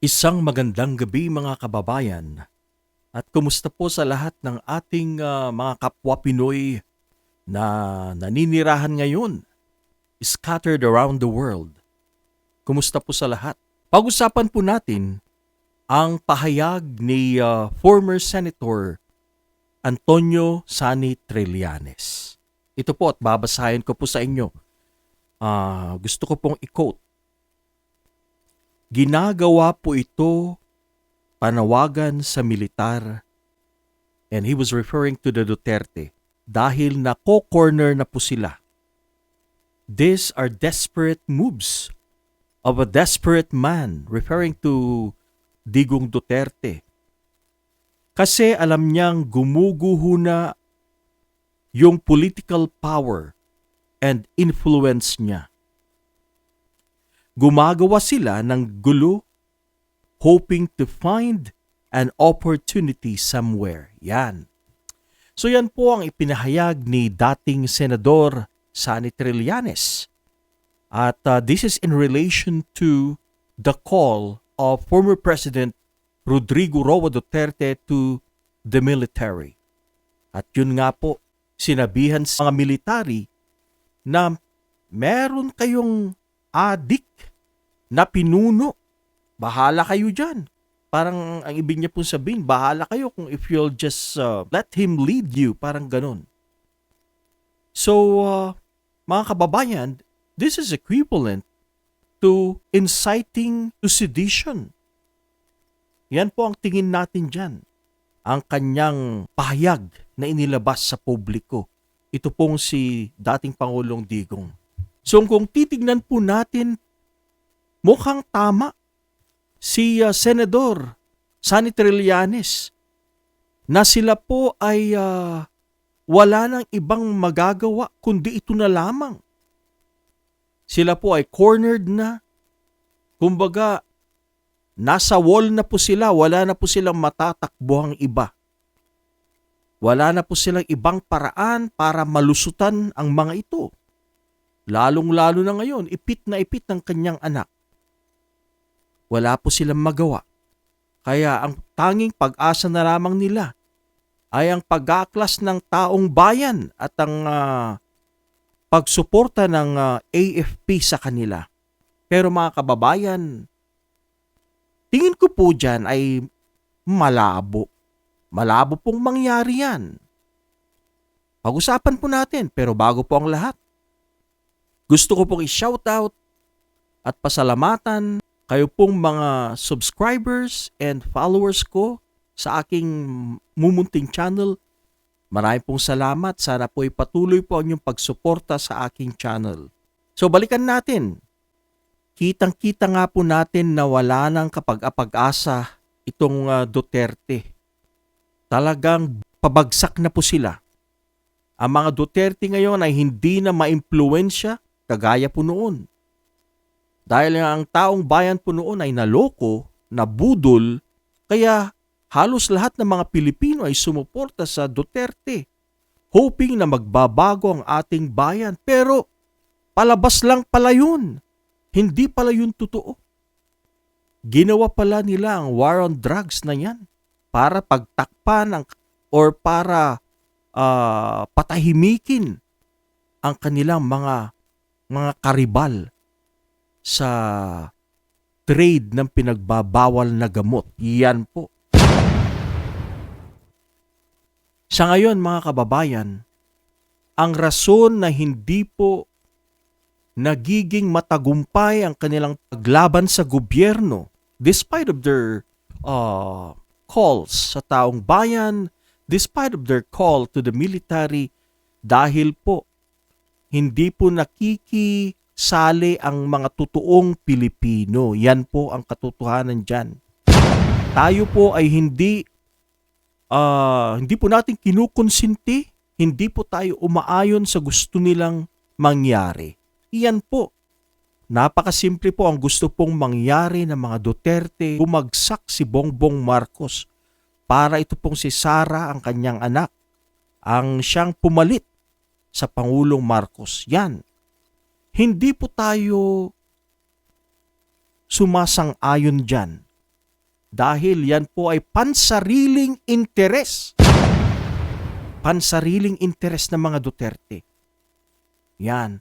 Isang magandang gabi mga kababayan at kumusta po sa lahat ng ating ah, mga kapwa Pinoy na naninirahan ngayon, scattered around the world. Kumusta po sa lahat? Pag-usapan po natin ang pahayag ni ah, former Senator Antonio Sani Trillanes. Ito po at babasahin ko po sa inyo. Ah, gusto ko pong i-quote ginagawa po ito panawagan sa militar and he was referring to the Duterte dahil nako-corner na po sila. These are desperate moves of a desperate man referring to Digong Duterte. Kasi alam niyang gumuguho na yung political power and influence niya gumagawa sila ng gulo hoping to find an opportunity somewhere. Yan. So yan po ang ipinahayag ni dating Senador Sani Trillanes. At uh, this is in relation to the call of former President Rodrigo Roa Duterte to the military. At yun nga po, sinabihan sa mga military na meron kayong adik na pinuno. Bahala kayo dyan. Parang ang ibig niya pong sabihin, bahala kayo kung if you'll just uh, let him lead you. Parang ganun. So, uh, mga kababayan, this is equivalent to inciting to sedition. Yan po ang tingin natin dyan. Ang kanyang pahayag na inilabas sa publiko. Ito pong si dating Pangulong Digong. So kung titignan po natin mukhang tama si uh, Senador Sani Trillanes na sila po ay uh, wala nang ibang magagawa kundi ito na lamang. Sila po ay cornered na. Kumbaga, nasa wall na po sila, wala na po silang matatakbuhang iba. Wala na po silang ibang paraan para malusutan ang mga ito. Lalong-lalo na ngayon, ipit na ipit ng kanyang anak wala po silang magawa. Kaya ang tanging pag-asa na lamang nila ay ang pag-aklas ng taong bayan at ang uh, pagsuporta ng uh, ah, AFP sa kanila. Pero mga kababayan, tingin ko po dyan ay malabo. Malabo pong mangyari yan. Pag-usapan po natin pero bago po ang lahat. Gusto ko pong i-shoutout at pasalamatan kayo pong mga subscribers and followers ko sa aking mumunting channel. Maraming pong salamat. Sana po ipatuloy po ang inyong pagsuporta sa aking channel. So balikan natin. Kitang-kita nga po natin na wala nang kapag-apag-asa itong uh, Duterte. Talagang pabagsak na po sila. Ang mga Duterte ngayon ay hindi na maimpluensya kagaya po noon. Dahil ang taong bayan po noon ay naloko, nabudol, kaya halos lahat ng mga Pilipino ay sumuporta sa Duterte, hoping na magbabago ang ating bayan. Pero palabas lang pala yun. Hindi pala yun totoo. Ginawa pala nila ang war on drugs na yan para pagtakpan ang, or para uh, patahimikin ang kanilang mga mga karibal sa trade ng pinagbabawal na gamot. Yan po. Sa ngayon mga kababayan, ang rason na hindi po nagiging matagumpay ang kanilang paglaban sa gobyerno despite of their uh, calls sa taong bayan, despite of their call to the military, dahil po hindi po nakiki sali ang mga totoong Pilipino. Yan po ang katotohanan dyan. Tayo po ay hindi uh, hindi po natin kinukonsinti, hindi po tayo umaayon sa gusto nilang mangyari. Iyan po. Napakasimple po ang gusto pong mangyari ng mga Duterte, bumagsak si Bongbong Marcos para ito pong si Sara, ang kanyang anak, ang siyang pumalit sa Pangulong Marcos. Yan hindi po tayo sumasang-ayon dyan dahil yan po ay pansariling interes. Pansariling interes ng mga Duterte. Yan.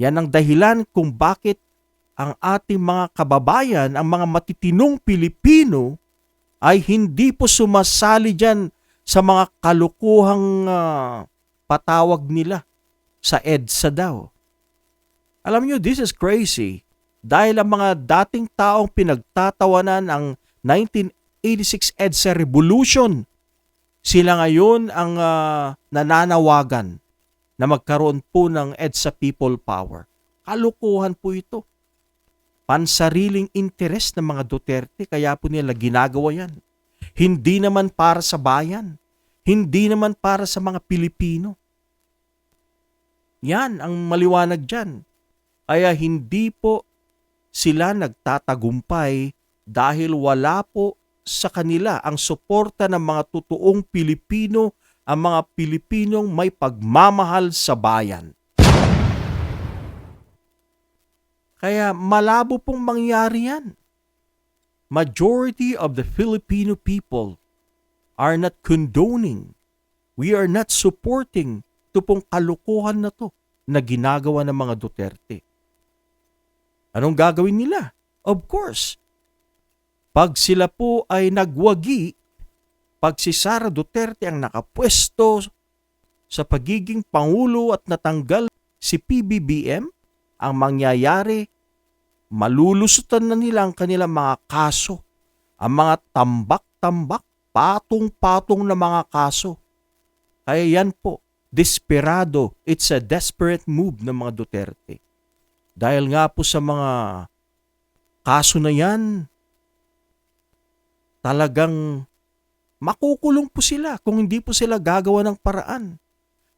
Yan ang dahilan kung bakit ang ating mga kababayan, ang mga matitinong Pilipino ay hindi po sumasali dyan sa mga kalukuhang ah, patawag nila sa EDSA daw. Alam nyo, this is crazy. Dahil ang mga dating taong pinagtatawanan ang 1986 EDSA Revolution, sila ngayon ang ah, nananawagan na magkaroon po ng EDSA People Power. Kalukuhan po ito. Pansariling interes ng mga Duterte, kaya po nila ginagawa yan. Hindi naman para sa bayan. Hindi naman para sa mga Pilipino. Yan ang maliwanag dyan. Kaya hindi po sila nagtatagumpay dahil wala po sa kanila ang suporta ng mga totoong Pilipino, ang mga Pilipinong may pagmamahal sa bayan. Kaya malabo pong mangyari yan. Majority of the Filipino people are not condoning. We are not supporting ito pong kalukuhan na to na ginagawa ng mga Duterte. Anong gagawin nila? Of course, pag sila po ay nagwagi, pag si Sara Duterte ang nakapwesto sa pagiging Pangulo at natanggal si PBBM, ang mangyayari, malulusutan na nila ang kanilang mga kaso, ang mga tambak-tambak, patong-patong na mga kaso. Kaya yan po, desperado, it's a desperate move ng mga Duterte. Dahil nga po sa mga kaso na yan, talagang makukulong po sila kung hindi po sila gagawa ng paraan.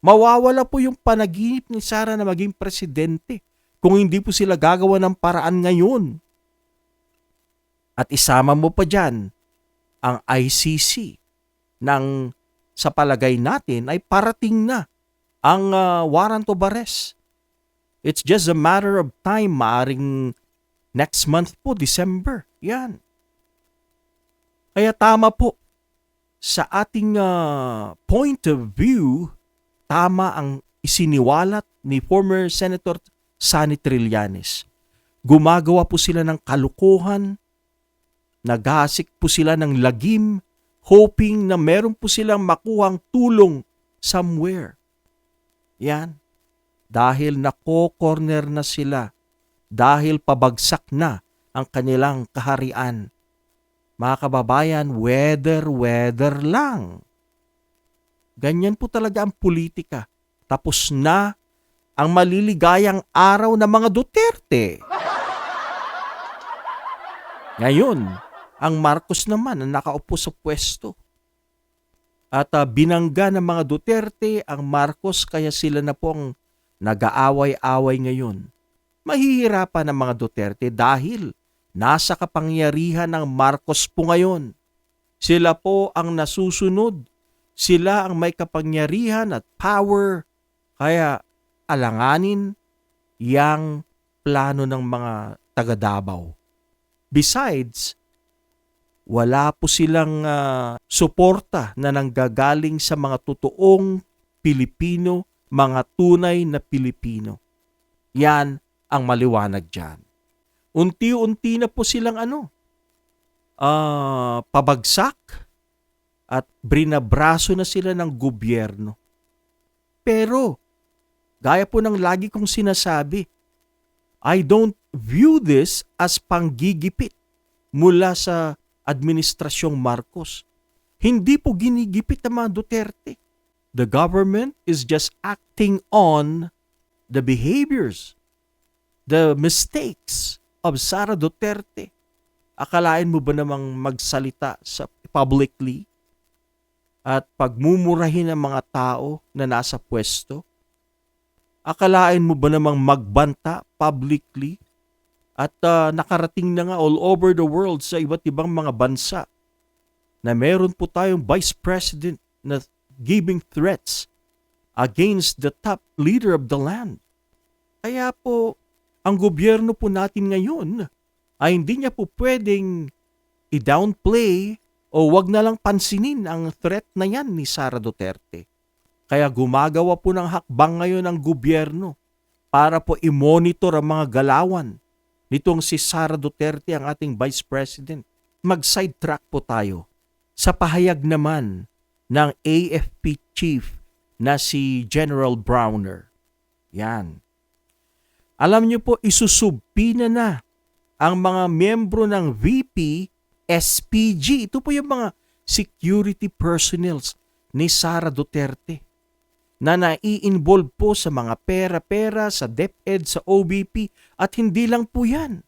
Mawawala po yung panaginip ni Sara na maging presidente kung hindi po sila gagawa ng paraan ngayon. At isama mo pa dyan ang ICC ng sa palagay natin ay parating na ang uh, warrant of arrest. It's just a matter of time, maaring next month po, December. Yan. Kaya tama po, sa ating uh, point of view, tama ang isiniwalat ni former Senator Sani Trillanes. Gumagawa po sila ng kalukuhan, naghasik po sila ng lagim, hoping na meron po silang makuhang tulong somewhere. Yan. Dahil nako-corner na sila. Dahil pabagsak na ang kanilang kaharian. Mga kababayan, weather, weather lang. Ganyan po talaga ang politika. Tapos na ang maliligayang araw ng mga Duterte. Ngayon, ang Marcos naman ang nakaupo sa pwesto. At uh, binangga ng mga Duterte ang Marcos kaya sila na po ang nag-aaway-away ngayon. Mahihirapan ang mga Duterte dahil nasa kapangyarihan ng Marcos po ngayon. Sila po ang nasusunod. Sila ang may kapangyarihan at power. Kaya alanganin yang plano ng mga taga Davao. Besides, wala po silang uh, suporta na nanggagaling sa mga totoong Pilipino, mga tunay na Pilipino. Yan ang maliwanag dyan. Unti-unti na po silang ano, uh, pabagsak at brinabraso na sila ng gobyerno. Pero Gaya po ng lagi kong sinasabi, I don't view this as panggigipit mula sa Administrasyong Marcos. Hindi po ginigipit ng mga Duterte. The government is just acting on the behaviors, the mistakes of Sara Duterte. Akalain mo ba namang magsalita sa publicly at pagmumurahin ng mga tao na nasa pwesto? Akalain mo ba namang magbanta publicly at uh, nakarating na nga all over the world sa iba't ibang mga bansa na meron po tayong vice president na giving threats against the top leader of the land. Kaya po, ang gobyerno po natin ngayon ay hindi niya po pwedeng i-downplay o wag na lang pansinin ang threat na yan ni Sara Duterte. Kaya gumagawa po ng hakbang ngayon ang gobyerno para po i-monitor ang mga galawan nitong si Sara Duterte ang ating Vice President. Mag-sidetrack po tayo sa pahayag naman ng AFP Chief na si General Browner. Yan. Alam niyo po, isusubpina na ang mga miyembro ng VP SPG. Ito po yung mga security personnels ni Sara Duterte na nai-involve po sa mga pera-pera, sa DepEd, sa OBP at hindi lang po yan.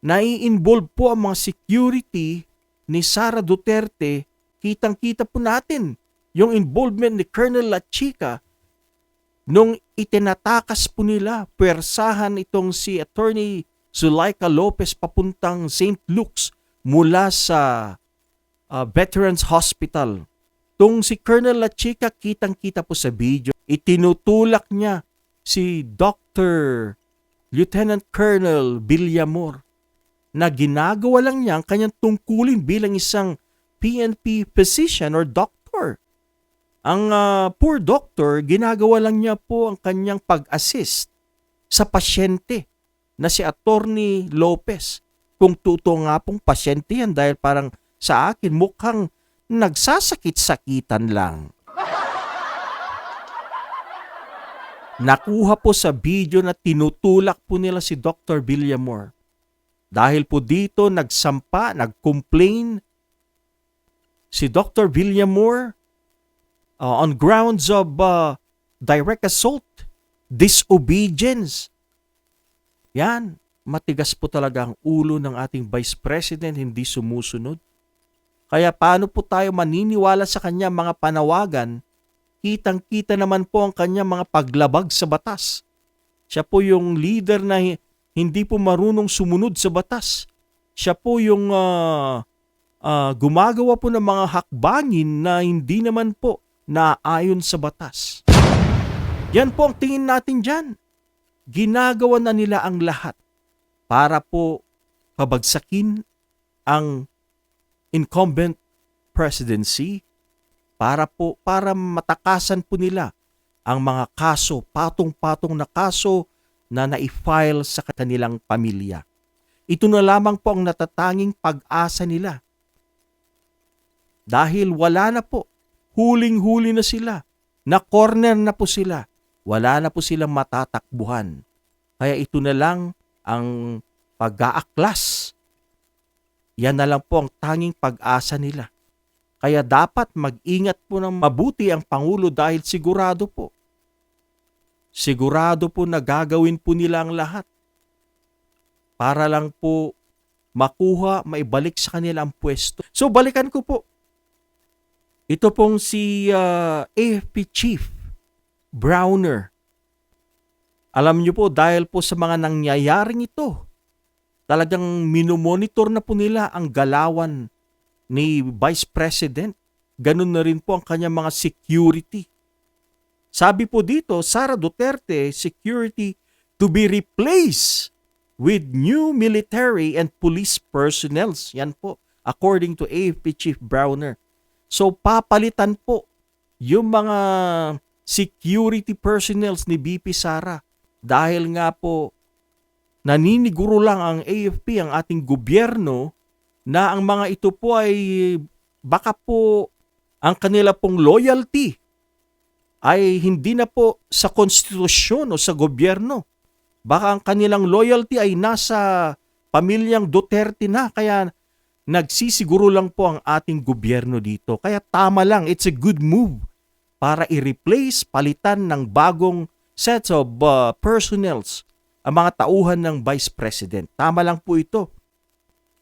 Nai-involve po ang mga security ni Sara Duterte, kitang-kita po natin yung involvement ni Colonel Lachica nung itinatakas po nila, pwersahan itong si Attorney Zuleika Lopez papuntang St. Luke's mula sa uh, Veterans Hospital. Tung si Colonel Lachica kitang-kita po sa video, itinutulak niya si Dr. Lieutenant Colonel Villamor na ginagawa lang niya ang kanyang tungkulin bilang isang PNP physician or doctor. Ang uh, poor doctor, ginagawa lang niya po ang kanyang pag-assist sa pasyente na si Attorney Lopez. Kung totoo nga pong pasyente yan dahil parang sa akin mukhang nagsasakit-sakitan lang. Nakuha po sa video na tinutulak po nila si Dr. Villamor. Dahil po dito nagsampa, nag-complain si Dr. Villamor uh, on grounds of uh, direct assault, disobedience. Yan, matigas po talaga ang ulo ng ating Vice President, hindi sumusunod. Kaya paano po tayo maniniwala sa kanya mga panawagan, kitang-kita naman po ang kanya mga paglabag sa batas. Siya po yung leader na hindi po marunong sumunod sa batas. Siya po yung uh, uh, gumagawa po ng mga hakbangin na hindi naman po naayon sa batas. Yan po ang tingin natin dyan. Ginagawa na nila ang lahat para po pabagsakin ang incumbent presidency para po para matakasan po nila ang mga kaso, patong-patong na kaso na na-file sa kanilang pamilya. Ito na lamang po ang natatanging pag-asa nila. Dahil wala na po, huling-huli na sila, na corner na po sila, wala na po silang matatakbuhan. Kaya ito na lang ang pag-aaklas yan na lang po ang tanging pag-asa nila. Kaya dapat mag-ingat po ng mabuti ang Pangulo dahil sigurado po. Sigurado po na gagawin po nila ang lahat. Para lang po makuha, maibalik sa kanila ang pwesto. So balikan ko po. Ito pong si uh, AFP Chief Browner. Alam niyo po dahil po sa mga nangyayaring ito, talagang minomonitor na po nila ang galawan ni Vice President. Ganun na rin po ang kanyang mga security. Sabi po dito, Sara Duterte, security to be replaced with new military and police personnel. Yan po, according to AFP Chief Browner. So papalitan po yung mga security personnel ni BP Sara dahil nga po naniniguro lang ang AFP, ang ating gobyerno, na ang mga ito po ay baka po ang kanila pong loyalty ay hindi na po sa konstitusyon o sa gobyerno. Baka ang kanilang loyalty ay nasa pamilyang Duterte na kaya nagsisiguro lang po ang ating gobyerno dito. Kaya tama lang, it's a good move para i-replace, palitan ng bagong sets of uh, personnels ang mga tauhan ng Vice President. Tama lang po ito.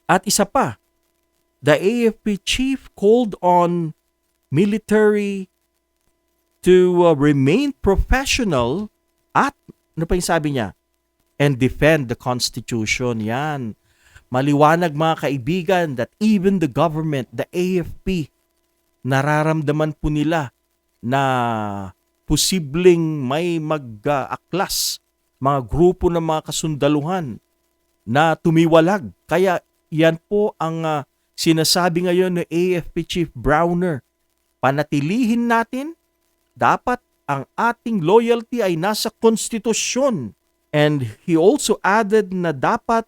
At isa pa, the AFP chief called on military to uh, remain professional at, ano pa yung sabi niya? And defend the Constitution. Yan. Maliwanag mga kaibigan that even the government, the AFP, nararamdaman po nila na posibleng may mag-aklas mga grupo ng mga kasundaluhan na tumiwalag. Kaya yan po ang ah, sinasabi ngayon ni AFP Chief Browner. Panatilihin natin, dapat ang ating loyalty ay nasa konstitusyon. And he also added na dapat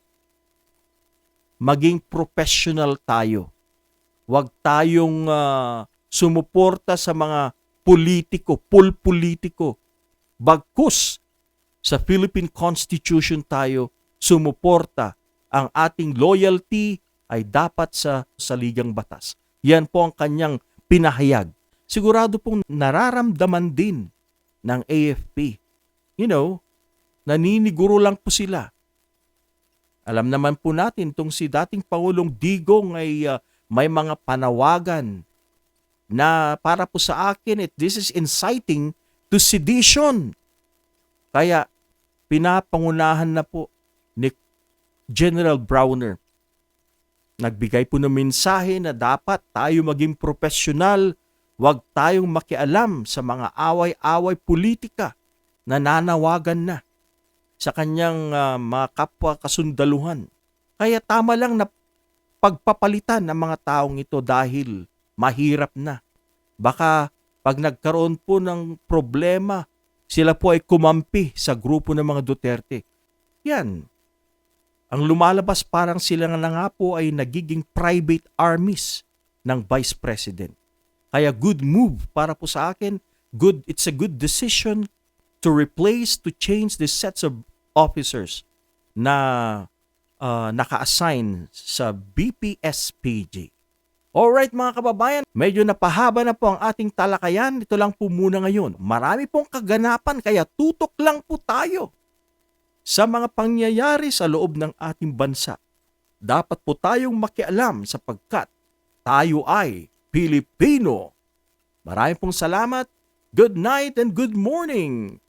maging professional tayo. Huwag tayong ah, sumuporta sa mga politiko, pulpolitiko. Bagkus sa Philippine Constitution tayo sumuporta. Ang ating loyalty ay dapat sa saligang batas. Yan po ang kanyang pinahayag. Sigurado pong nararamdaman din ng AFP. You know, naniniguro lang po sila. Alam naman po natin tong si dating Pangulong Digong ay ah, may mga panawagan na para po sa akin it this is inciting to sedition. Kaya pinapangunahan na po ni General Browner. Nagbigay po ng mensahe na dapat tayo maging profesional, huwag tayong makialam sa mga away-away politika na nanawagan na sa kanyang ah, mga kapwa kasundaluhan. Kaya tama lang na pagpapalitan ng mga taong ito dahil mahirap na. Baka pag nagkaroon po ng problema, sila po ay kumampi sa grupo ng mga Duterte. Yan. Ang lumalabas parang sila na nga po ay nagiging private armies ng Vice President. Kaya good move para po sa akin. Good, it's a good decision to replace, to change the sets of officers na uh, naka-assign sa BPSPG. Alright mga kababayan, medyo napahaba na po ang ating talakayan. Ito lang po muna ngayon. Marami pong kaganapan kaya tutok lang po tayo sa mga pangyayari sa loob ng ating bansa. Dapat po tayong makialam sapagkat tayo ay Pilipino. Marami pong salamat. Good night and good morning.